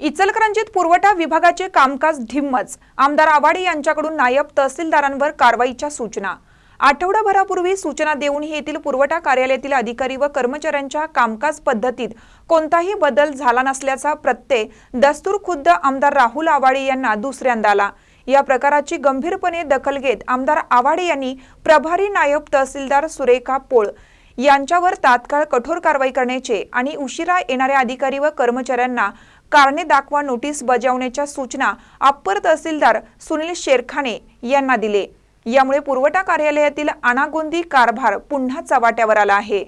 इचलकरंजीत पुरवठा विभागाचे कामकाज ढिम्मच. आमदार आवाडे यांच्याकडून नायब तहसीलदारांवर कारवाईच्या सूचना. आठवडाभरापूर्वी सूचना देऊनही येथील पुरवठा कार्यालयातील अधिकारी व कर्मचाऱ्यांच्या कामकाज पद्धतीत कोणताही बदल झाला नसल्याचा प्रत्यय दस्तूर खुद्द आमदार राहुल आवाडे यांना दुसऱ्यांदा आला. या प्रकाराची गंभीरपणे दखल घेत आमदार आवाडे यांनी प्रभारी नायब तहसीलदार सुरेखा पोळ यांच्यावर तात्काळ कठोर कारवाई करण्याचे आणि उशिरा येणाऱ्या अधिकारी व कर्मचाऱ्यांना कारणे दाखवा नोटीस बजावण्याच्या सूचना अप्पर तहसीलदार सुनील शेरखाने यांना दिले. यामुळे पुरवठा कार्यालयातील अनागोंदी कारभार पुन्हा चव्हाट्यावर आला आहे.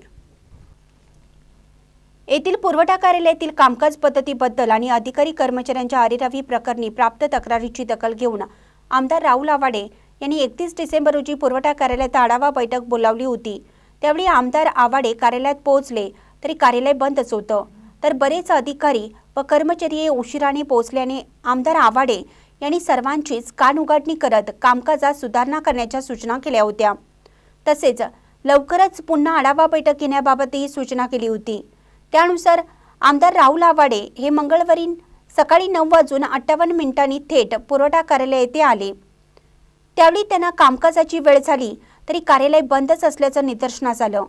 येथील पुरवठा कार्यालयातील कामकाज पद्धतीबद्दल आणि अधिकारी कर्मचाऱ्यांच्या अरेरावी प्रकरणी प्राप्त तक्रारीची दखल घेऊन आमदार राहुल आवाडे यांनी एकतीस डिसेंबर रोजी पुरवठा कार्यालयात आढावा बैठक बोलावली होती. त्यावेळी आमदार आवाडे कार्यालयात पोहोचले तरी कार्यालय बंदच होतं. तर बरेच अधिकारी व कर्मचारी उशिराने पोहोचल्याने आमदार आवाडे यांनी सर्वांचीच कानउघाडणी करत कामकाजात सुधारणा करण्याच्या सूचना केल्या होत्या. तसेच लवकरच पुन्हा आढावा बैठक घेण्याबाबतही सूचना केली होती. त्यानुसार आमदार राहुल आवाडे हे मंगळवारी सकाळी नऊ वाजून अठ्ठावन्न मिनिटांनी थेट पुरवठा कार्यालय येथे आले. त्यावेळी त्यांना कामकाजाची वेळ झाली तरी कार्यालय बंदच असल्याचं निदर्शनास आलं.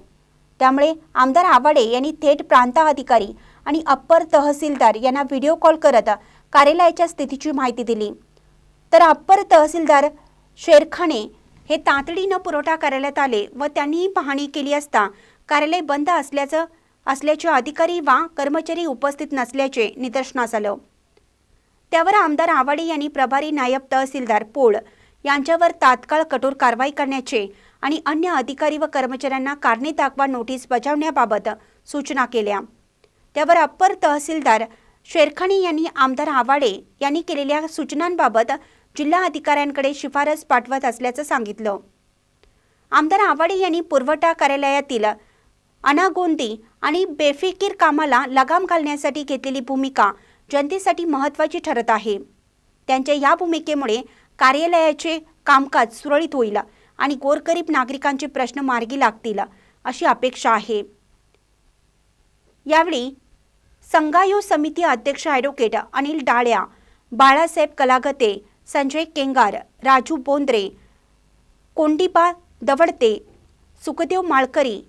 त्यामुळे आमदार आवाडे यांनी थेट प्रांत अधिकारी आणि अप्पर तहसीलदार यांना व्हिडिओ कॉल करत कार्यालयाच्या स्थितीची माहिती दिली. तर अप्पर तहसीलदार शेरखाने हे तातडीनं पुरवठा कार्यालयात आले व त्यांनी पाहणी केली असता कार्यालय बंद असल्याचं असल्याचे अधिकारी वा कर्मचारी उपस्थित नसल्याचे निदर्शनास आलं. त्यावर आमदार आवाडे यांनी प्रभारी नायब तहसीलदार पोळ यांच्यावर तात्काळ कठोर कारवाई करण्याचे आणि अन्य अधिकारी व कर्मचाऱ्यांना कारणे दाखवा नोटीस बजावण्याबाबत सूचना केल्या. त्यावर अप्पर तहसीलदार शेरखानी यांनी आमदार आवाडे यांनी केलेल्या सूचनांबाबत जिल्हा अधिकाऱ्यांकडे शिफारस पाठवत असल्याचं सांगितलं. आमदार आवाडे यांनी पुरवठा कार्यालयातील अनागोंदी आणि बेफिकीर कामाला लगाम घालण्यासाठी घेतलेली भूमिका जनतेसाठी महत्त्वाची ठरत आहे. त्यांच्या या भूमिकेमुळे कार्यालयाचे कामकाज सुरळीत होईल आणि गोरगरीब नागरिकांचे प्रश्न मार्गी लागतील अशी अपेक्षा आहे. यावेळी संघायू समिती अध्यक्ष ॲडव्होकेट अनिल डाळ्या बाळासाहेब कलागते संजय केंगार राजू बोंद्रे कोंडीबा दवडते सुखदेव माळकरी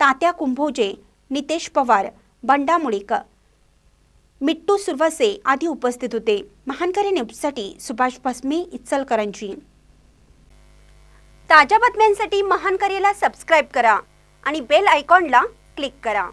तात्या कुंभोजे नितेश पवार बंडा मुळीक मिट्टू सुरवसे आदी उपस्थित होते. महानकरी न्यूजसाठी सुभाष भस्मे इचलकरंजी. ताज्या बातम्यांसाठी महानकरीला सबस्क्राईब करा आणि बेल आयकॉनला क्लिक करा.